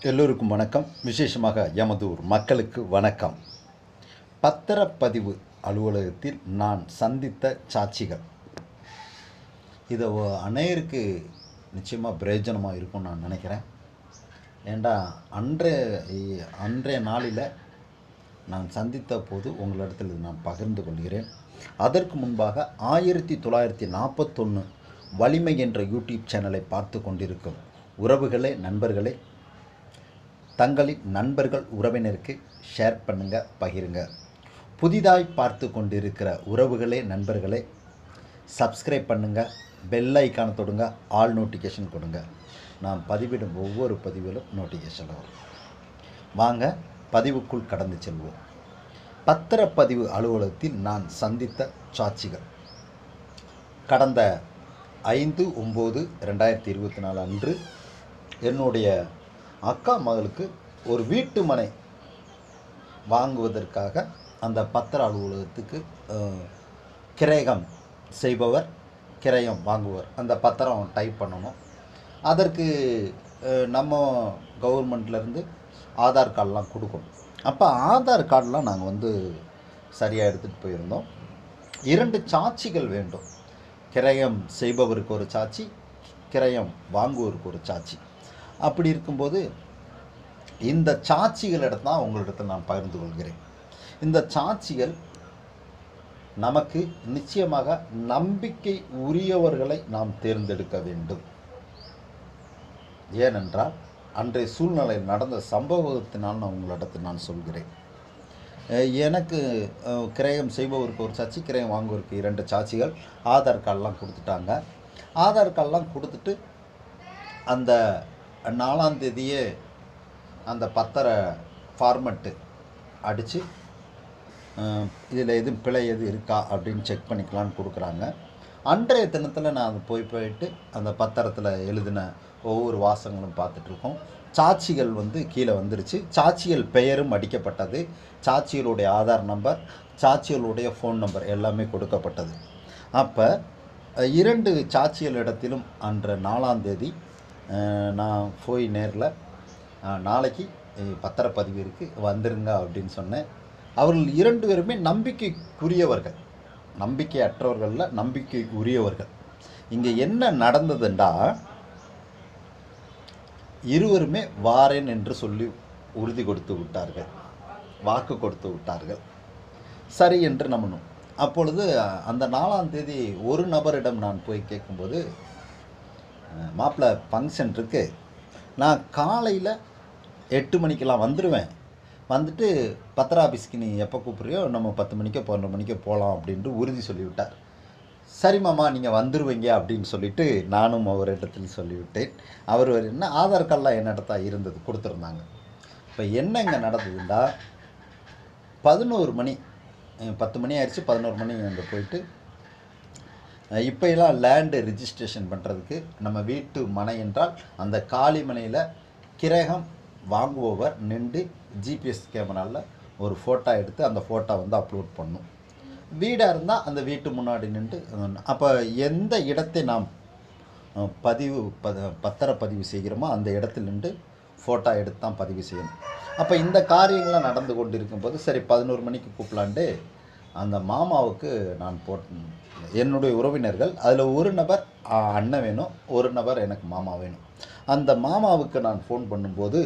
எல்லோருக்கும் வணக்கம். விசேஷமாக எமதூர் மக்களுக்கு வணக்கம். பத்திரப்பதிவு அலுவலகத்தில் நான் சந்தித்த சாட்சிகள். இதை அநேருக்கு நிச்சயமாக பிரயோஜனமாக இருக்கும்னு நான் நினைக்கிறேன். ஏண்டா அன்றைய அன்றைய நாளில் நான் சந்தித்த போது உங்களிடத்தில் நான் பகிர்ந்து கொள்கிறேன். அதற்கு முன்பாக ஆயிரத்தி தொள்ளாயிரத்தி நாற்பத்தொன்று வலிமை என்ற யூடியூப் சேனலை பார்த்து கொண்டிருக்கும் உறவுகளே நண்பர்களே தங்களின் நண்பர்கள் உறவினருக்கு ஷேர் பண்ணுங்க பகிருங்க. புதிதாய் பார்த்து கொண்டிருக்கிற உறவுகளே நண்பர்களே சப்ஸ்கிரைப் பண்ணுங்க பெல் ஐக்கான தொடுங்க ஆல் நோட்டிஃபிகேஷன் கொடுங்க. நான் பதிவிடும் ஒவ்வொரு பதிவிலும் நோட்டிஃபிகேஷன் வரும். வாங்க பதிவுக்குள் கடந்து செல்வோம். பத்திரப்பதிவு அலுவலகத்தில் நான் சந்தித்த சாட்சிகள். கடந்த ஐந்து ஒம்பது ரெண்டாயிரத்தி இருபத்தி நாலு அன்று என்னுடைய அக்கா மகளுக்கு ஒரு வீட்டு மனை வாங்குவதற்காக அந்த பத்திர அலுவலகத்துக்கு கிரேகம் செய்பவர் கிரயம் வாங்குவர். அந்த பத்திரம் டைப் பண்ணணும். அதற்கு நம்ம கவர்மெண்ட்லேருந்து ஆதார் கார்டெலாம் கொடுக்கணும். அப்போ ஆதார் கார்டெலாம் நாங்கள் வந்து சரியாக எடுத்துகிட்டு போயிருந்தோம். இரண்டு சாட்சிகள் வேண்டும். கிரயம் செய்பவருக்கு ஒரு சாட்சி கிரயம் வாங்குவோருக்கு ஒரு சாட்சி. அப்படி இருக்கும்போது இந்த சாட்சிகளிடம் தான் உங்களிடத்தில் நான் பகிர்ந்து கொள்கிறேன். இந்த சாட்சிகள் நமக்கு நிச்சயமாக நம்பிக்கை உரியவர்களை நாம் தேர்ந்தெடுக்க வேண்டும். ஏனென்றால் அன்றைய சூழ்நிலை நடந்த சம்பவத்தினால் நான் உங்களிடத்தில் நான் சொல்கிறேன். எனக்கு கிரயம் செய்பவருக்கு ஒரு சாட்சி கிரயம் வாங்குவதற்கு இரண்டு சாட்சிகள் ஆதார் கார்டெலாம் கொடுத்துட்டாங்க. ஆதார் கார்டெலாம் கொடுத்துட்டு அந்த நாலாம் தேதியே அந்த பத்திர ஃபார்மெட்டு அடித்து இதில் எதுவும் பிழை எது இருக்கா அப்படின்னு செக் பண்ணிக்கலான்னு கொடுக்குறாங்க. அன்றைய தினத்தில் நான் அது போய் போயிட்டு அந்த பத்திரத்தில் எழுதின ஒவ்வொரு வாசகங்களும் பார்த்துட்ருக்கோம் சாட்சிகள் வந்து கீழே வந்துருச்சு. சாட்சிகள் பெயரும் அடிக்கப்பட்டது. சாட்சிகளுடைய ஆதார் நம்பர் சாட்சிகளுடைய ஃபோன் நம்பர் எல்லாமே கொடுக்கப்பட்டது. அப்போ இரண்டு சாட்சிகள் இடத்திலும் அன்ற நாலாம் தேதி நான் போய் நேரில் நாளைக்கு பத்திரப்பதிவு இருக்குது வந்துருங்க அப்படின்னு சொன்னேன். அவர்கள் இரண்டு பேருமே நம்பிக்கைக்குரியவர்கள். நம்பிக்கையற்றவர்களில் நம்பிக்கை உரியவர்கள் இங்கே என்ன நடந்ததுண்டா இருவருமே வாரேன் என்று சொல்லி உறுதி கொடுத்து விட்டார்கள். வாக்கு கொடுத்து விட்டார்கள். சரி என்று நம்பணும். அப்பொழுது அந்த நாலாம் தேதி ஒரு நபரிடம் நான் போய் கேட்கும்போது மாப்பிள்ளை ஃபங்க்ஷன் இருக்குது நான் காலையில் எட்டு மணிக்கெல்லாம் வந்துடுவேன் வந்துட்டு பத்திர ஆஃபீஸ்க்கு நீ எப்போ கூப்பிட்றியோ நம்ம பத்து மணிக்கோ பன்னெண்டு மணிக்கோ போகலாம் அப்படின்ட்டு உறுதி சொல்லிவிட்டார். சரி மாமா நீங்கள் வந்துடுவீங்க அப்படின்னு சொல்லிட்டு நானும் அவரிடத்தில் சொல்லிவிட்டேன். அவர் என்ன ஆதார் கார்டெலாம் என்னிடத்தா இருந்தது கொடுத்துருந்தாங்க. இப்போ என்ன இங்கே நடந்ததுன்னா பதினோரு மணி பத்து மணி ஆயிடுச்சு பதினோரு மணி அங்கே போயிட்டு அஹ் எல்லாம் லேண்டு ரிஜிஸ்ட்ரேஷன் பண்ணுறதுக்கு நம்ம வீட்டு மனை என்றால் அந்த காலி மனையில் கிரகம் வாங்குபவர் நின்று ஜிபிஎஸ் கேமராவில் ஒரு ஃபோட்டோ எடுத்து அந்த ஃபோட்டோ வந்து அப்லோட் பண்ணும். வீடாக இருந்தால் அந்த வீட்டு முன்னாடி நின்று அப்போ எந்த இடத்தை நாம் பதிவு ப பத்திரப்பதிவு செய்கிறோமோ அந்த இடத்துல நின்று ஃபோட்டோ எடுத்து தான் பதிவு செய்யணும். அப்போ இந்த காரியங்கள்லாம் நடந்து கொண்டு இருக்கும்போது சரி பதினோரு மணிக்கு கூப்பிடலான்ட்டு அந்த மாமாவுக்கு நான் போட் என்னுடைய உறவினர்கள் அதில் ஒரு நபர் அண்ணன் வேணும் ஒரு நபர் எனக்கு மாமா வேணும். அந்த மாமாவுக்கு நான் ஃபோன் பண்ணும்போது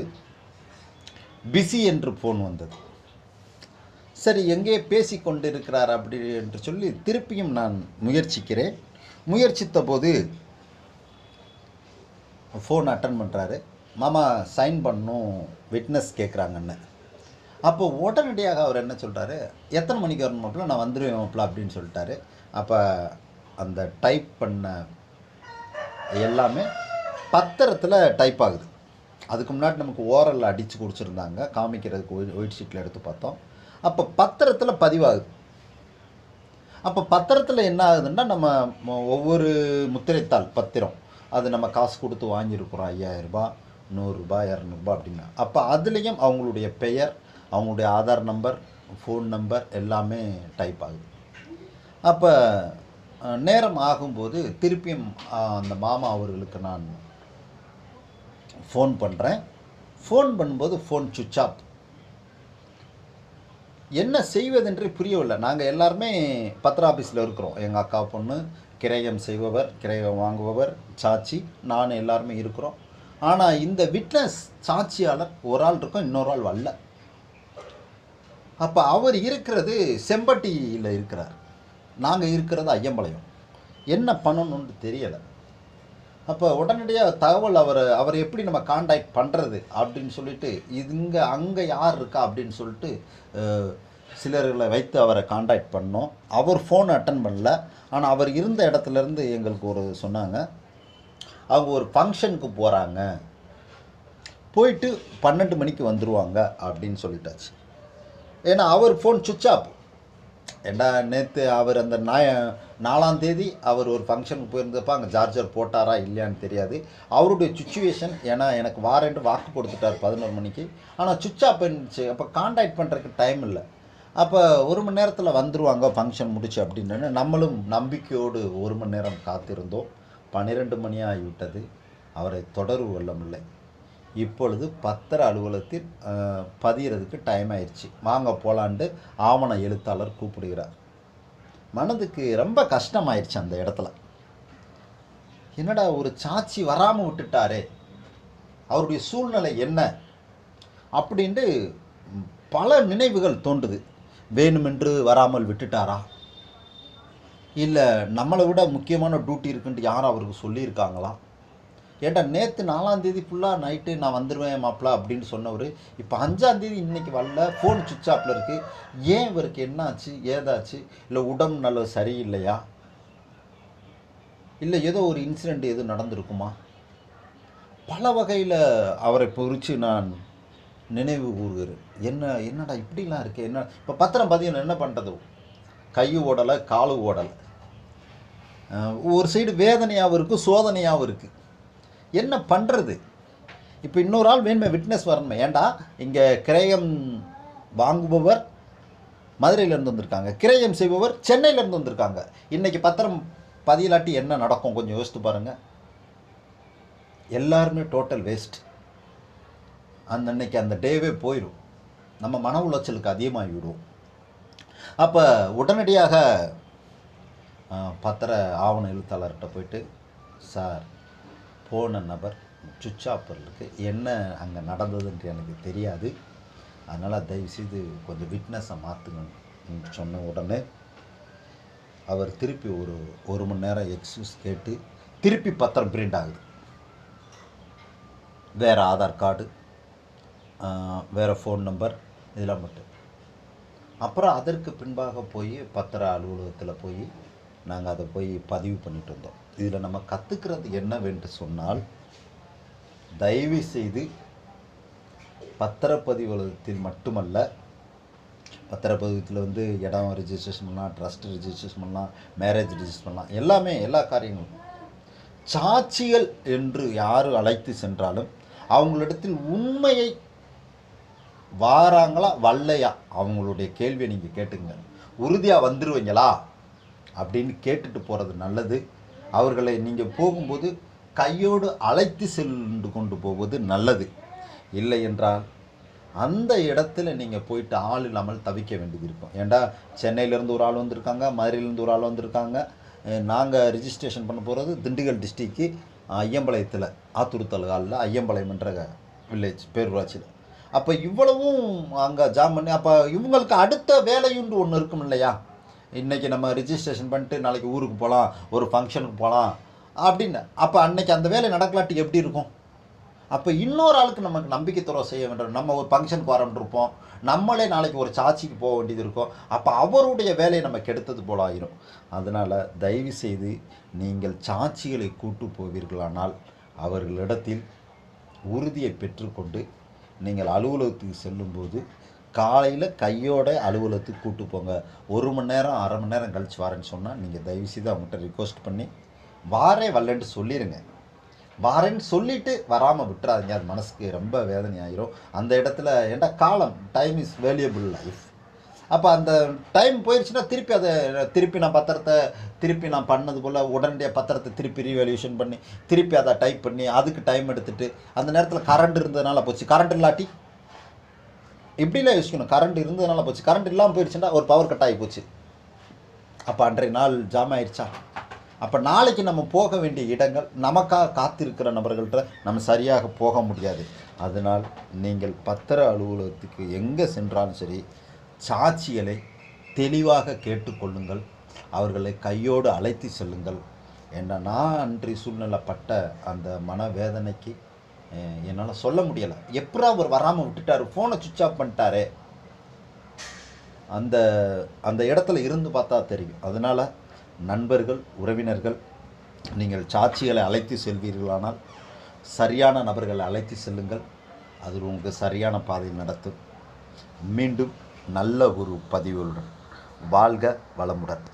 பிஸி என்று ஃபோன் வந்தது. சரி எங்கே பேசி கொண்டிருக்கிறார் அப்படி என்று சொல்லி திருப்பியும் நான் முயற்சிக்கிறேன். முயற்சித்த போது ஃபோன் அட்டன் பண்ணுறாரு மாமா சைன் பண்ணணும் விட்னஸ் கேட்குறாங்கன்னு அப்போ உடனடியாக அவர் என்ன சொல்கிறாரு எத்தனை மணிக்கு வரணும் மாப்பிள்ள நான் வந்துடுவேன் மாப்பிள்ள அப்படின்னு சொல்லிட்டாரு. அப்போ அந்த டைப் பண்ண எல்லாமே பத்திரத்தில் டைப் ஆகுது. அதுக்கு முன்னாடி நமக்கு ஓரலில் அடித்து குடிச்சிருந்தாங்க. காமிக்கிறதுக்கு ஒயிட் ஒயிட் ஷீட்டில் எடுத்து பார்த்தோம். அப்போ பத்திரத்தில் பதிவாகுது. அப்போ பத்திரத்தில் என்ன ஆகுதுன்னா நம்ம ஒவ்வொரு முத்திரைத்தாள் பத்திரம். அது நம்ம காசு கொடுத்து வாங்கியிருக்கிறோம் ஐயாயிரரூபா நூறுரூபா இரநூறுபா அப்படின்னு. அப்போ அதுலேயும் அவங்களுடைய பெயர் அவங்களுடைய ஆதார் நம்பர் ஃபோன் நம்பர் எல்லாமே டைப் ஆகுது. அப்போ நேரம் ஆகும்போது திருப்பியும் அந்த மாமா அவர்களுக்கு நான் ஃபோன் பண்ணுறேன் ஃபோன் பண்ணும்போது ஃபோன் சுவிச் ஆஃப் என்ன செய்வதென்றே புரியவில்லை. நாங்கள் எல்லாருமே பத்திர ஆஃபீஸில் இருக்கிறோம். எங்கள் அக்கா பொண்ணு கிரயம் செய்பவர் கிரயம் வாங்குபவர் சாட்சி நான் எல்லாருமே இருக்கிறோம். ஆனால் இந்த விட்னஸ் சாட்சியாளர் ஒரு ஆள் இருக்கும் இன்னொரு ஆள் வரல. அப்போ அவர் இருக்கிறது செம்பட்டியில் இருக்கிறார். நாங்கள் இருக்கிறது ஐயம்பாளையம். என்ன பண்ணணும்னு தெரியலை. அப்போ உடனடியாக தகவல் அவர் அவரை எப்படி நம்ம காண்டாக்ட் பண்ணுறது அப்படின்னு சொல்லிட்டு இங்கே அங்கே யார் இருக்கா அப்படின்னு சொல்லிட்டு சிலர்களை வைத்து அவரை காண்டாக்ட் பண்ணோம். அவர் ஃபோன் அட்டன் பண்ணல. ஆனால் அவர் இருந்த இடத்துலேருந்து எங்களுக்கு ஒரு சொன்னாங்க. அவங்க ஒரு ஃபங்க்ஷனுக்கு போகிறாங்க போயிட்டு பன்னெண்டு மணிக்கு வந்துடுவாங்க அப்படின்னு சொல்லிட்டாச்சு. ஏன்னா அவர் ஃபோன் சுவிட்ச் ஆஃப் ஏண்டா நேற்று அவர் அந்த நாய நாலாம் தேதி அவர் ஒரு ஃபங்க்ஷனுக்கு போயிருந்தப்ப அங்கே சார்ஜர் போட்டாரா இல்லையான்னு தெரியாது. அவருடைய சுச்சுவேஷன் ஏன்னா எனக்கு வாரேன்ட்டு வாக்கு கொடுத்துட்டார் பதினோரு மணிக்கு. ஆனால் சுவிட்ச் ஆஃப் இருந்துச்சு. அப்போ காண்டாக்ட் பண்ணுறதுக்கு டைம் இல்லை. அப்போ ஒரு மணி நேரத்தில் வந்துருவாங்க ஃபங்க்ஷன் முடிச்சு அப்படின்னு. நம்மளும் நம்பிக்கையோடு ஒரு மணி நேரம் காத்திருந்தோம். பன்னிரெண்டு மணி ஆகிவிட்டது. அவரை தொடர்பு கொள்ளமில்லை இப்பொழுது பத்திர அலுவலகத்தில் அஹ், பதியறதுக்கு டைம் ஆயிடுச்சு. வாங்க போலான்ட்டு ஆவண எழுத்தாளர் கூப்பிடுகிறார். மனதுக்கு ரொம்ப கஷ்டமாயிடுச்சு அந்த இடத்துல. என்னடா ஒரு சாட்சி வராமல் விட்டுட்டாரே அவருடைய சூழ்நிலை என்ன அப்படின்ட்டு பல நினைவுகள் தோன்றுது. வேணுமென்று வராமல் விட்டுட்டாரா? இல்லை நம்மளை விட முக்கியமான டியூட்டி இருக்குன்ட்டு யாரும் அவருக்கு சொல்லியிருக்காங்களா? ஏன்டா நேற்று நாலாம் தேதி ஃபுல்லாக நைட்டு நான் வந்துடுவேன் மாப்பிள்ள அப்படின்னு சொன்னவர். இப்போ அஞ்சாந்தேதி இன்னைக்கு வரல ஃபோன் சுவிட்ச் ஆஃபில் இருக்குது ஏன் இவருக்கு என்னாச்சு ஏதாச்சு? இல்லை உடம்பு நல்ல சரியில்லையா? இல்லை ஏதோ ஒரு இன்சிடெண்ட் எதுவும் நடந்திருக்குமா? பல வகையில் அவரை குறித்து நான் நினைவு கூறுகிறேன். என்ன என்னடா இப்படிலாம் இருக்குது என்ன இப்போ பத்திரம் பார்த்தீங்கன்னா என்ன பண்ணுறது கை ஓடலை காலு ஓடலை. ஒரு சைடு வேதனையாகவும் இருக்குது சோதனையாகவும் இருக்குது என்ன பண்ணுறது இப்போ இன்னொரு ஆள் வேணுமே விட்னஸ் வரணுமே. ஏண்டா? இங்கே கிரயம் வாங்குபவர் மதுரையிலேருந்து வந்திருக்காங்க. கிரயம் செய்பவர் சென்னையிலேருந்து வந்திருக்காங்க. இன்றைக்கி பத்திரம் பதியலாட்டி என்ன நடக்கும்? கொஞ்சம் யோசித்து பாருங்கள் எல்லாருமே டோட்டல் வேஸ்ட் அந்த அன்னைக்கு அந்த டேவே போயிடும் நம்ம மன உளைச்சலுக்கு அதிகமாகிவிடும் அப்போ உடனடியாக பத்திர ஆவண எழுத்தாளர்கிட்ட போயிட்டு சார் போன நபர் சுவிட்ச் என்ன அங்கே நடந்ததுன்ட்டு எனக்கு தெரியாது. அதனால் தயவுசெய்து கொஞ்சம் விட்னஸை மாற்றுங்கன்னு சொன்ன உடனே அவர் திருப்பி ஒரு ஒரு மணி நேரம் எக்ஸ்கியூஸ் கேட்டு திருப்பி பத்திரம் பிரிண்ட் ஆகுது. வேறு ஆதார் கார்டு வேறு ஃபோன் நம்பர் இதெல்லாம் மட்டும். அப்புறம் அதற்கு பின்பாக போய் பத்திர அலுவலகத்தில் போய் நாங்கள் அதை போய் பதிவு பண்ணிட்டு வந்தோம். இதில் நம்ம கற்றுக்கிறது என்னவென்று சொன்னால் தயவு செய்து பத்திரப்பதிவு மட்டுமல்ல பத்திரப்பதிவத்தில் வந்து இடம் ரிஜிஸ்ட்ரேஷன் பண்ணலாம் ட்ரஸ்ட் ரிஜிஸ்ட்ரேஷன் பண்ணலாம் மேரேஜ் ரிஜிஸ்டர் பண்ணலாம் எல்லாமே எல்லா காரியங்களும். சாட்சிகள் என்று யார் அழைத்து சென்றாலும் அவங்களிடத்தில் உண்மையை வாராங்களா வல்லையா? அவங்களுடைய கேள்வியை நீங்கள் கேட்டுங்க உறுதியாக வந்துடுவீங்களா அப்படின்னு கேட்டுட்டு போகிறது நல்லது. அவர்களை நீங்கள் போகும்போது கையோடு அழைத்து சென்று கொண்டு போவது நல்லது. இல்லை என்றால் அந்த இடத்துல நீங்கள் போயிட்டு ஆள் இல்லாமல் தவிக்க வேண்டியது இருக்கும். ஏண்டா சென்னையிலேருந்து ஒரு ஆள் வந்திருக்காங்க மதுரையிலேருந்து ஒரு ஆள் வந்திருக்காங்க. நாங்கள் ரிஜிஸ்ட்ரேஷன் பண்ண போகிறது திண்டுக்கல் டிஸ்ட்ரிக்கு ஐயம்பாளையத்தில் ஆத்தூர் தலகாலில் ஐயம்பாளையம் என்ற வில்லேஜ் பேரூராட்சியில். அப்போ இவ்வளவும் அங்கே ஜாம் பண்ணி அப்போ இவங்களுக்கு அடுத்த வேலையுண்டு ஒன்று இருக்கும் இல்லையா? இன்றைக்கி நம்ம ரிஜிஸ்ட்ரேஷன் பண்ணிட்டு நாளைக்கு ஊருக்கு போகலாம் ஒரு ஃபங்க்ஷனுக்கு போகலாம் அப்படின்னு. அப்போ அன்னைக்கு அந்த வேலை நடக்கலாட்டி எப்படி இருக்கும்? அப்போ இன்னொரு ஆளுக்கு நமக்கு நம்பிக்கை துறவு செய்ய வேண்டும். நம்ம ஒரு ஃபங்க்ஷனுக்கு வரன்றிருப்போம் நம்மளே நாளைக்கு ஒரு சாட்சிக்கு போக வேண்டியது இருக்கும். அப்போ அவருடைய வேலையை நம்ம கெடுத்தது போல ஆயிரும். அதனால் தயவு செய்து நீங்கள் சாட்சிகளை கூட்டு போவீர்களானால் அவர்களிடத்தில் உறுதியை பெற்றுக்கொண்டு நீங்கள் அலுவலகத்துக்கு செல்லும்போது காலையில் கையோட அலுவலகத்துக்கு கூட்டு போங்க. ஒரு மணி நேரம் அரை மணி நேரம் கழிச்சு வரேன்னு சொன்னால் நீங்கள் தயவுசெய்து அவங்ககிட்ட ரிக்வஸ்ட் பண்ணி வாரே வரலன்ட்டு சொல்லிடுங்க வாரேன்னு சொல்லிட்டு வராமல் விட்டுறாதீங்க. அது மனசுக்கு ரொம்ப வேதனை ஆயிரும் அந்த இடத்துல ஏன்டா காலம் டைம் இஸ் வேல்யூபிள் லைஃப் அப்போ அந்த டைம் போயிடுச்சுன்னா திருப்பி அதை திருப்பி நான் பத்திரத்தை திருப்பி நான் பண்ணது போல் உடனடியாக பத்திரத்தை திருப்பி ரீவேல்யூஷன் பண்ணி திருப்பி அதை டைப் பண்ணி அதுக்கு டைம் எடுத்துகிட்டு அந்த நேரத்தில் கரண்ட் இருந்ததுனால போச்சு. கரண்ட் இல்லாட்டி இப்படிலாம் யோசிக்கணும் கரண்ட் இருந்ததுனால போச்சு. கரண்ட் இல்லாமல் போயிடுச்சுன்னா ஒரு பவர் கட் ஆகி போச்சு. அப்போ அன்றைய நாள் ஜாம் ஆயிடுச்சா அப்போ நாளைக்கு நம்ம போக வேண்டிய இடங்கள் நமக்காக காத்திருக்கிற நபர்கள்ட்ட நம்ம சரியாக போக முடியாது. அதனால் நீங்கள் பத்திர அலுவலகத்துக்கு எங்கே சென்றாலும் சரி சாட்சிகளை தெளிவாக கேட்டுக்கொள்ளுங்கள் அவர்களை கையோடு அழைத்து செல்லுங்கள். என்ன நான் அன்றி சூழ்நிலைப்பட்ட அந்த மனவேதனைக்கு என்னால் சொல்ல முடியலை. எப்பரா அவர் வராமல் விட்டுட்டார்? ஃபோனை சுவிச் ஆஃப் பண்ணிட்டாரே. அந்த அந்த இடத்துல இருந்து பார்த்தா தெரியும். அதனால் நண்பர்கள் உறவினர்கள் நீங்கள் சாட்சிகளை அழைத்து செல்வீர்களானால் சரியான நபர்களை அழைத்து செல்லுங்கள். அது உங்களுக்கு சரியான பாதை நடத்தும். மீண்டும் நல்ல ஒரு பதிவுடன். வாழ்க வளமுடன்.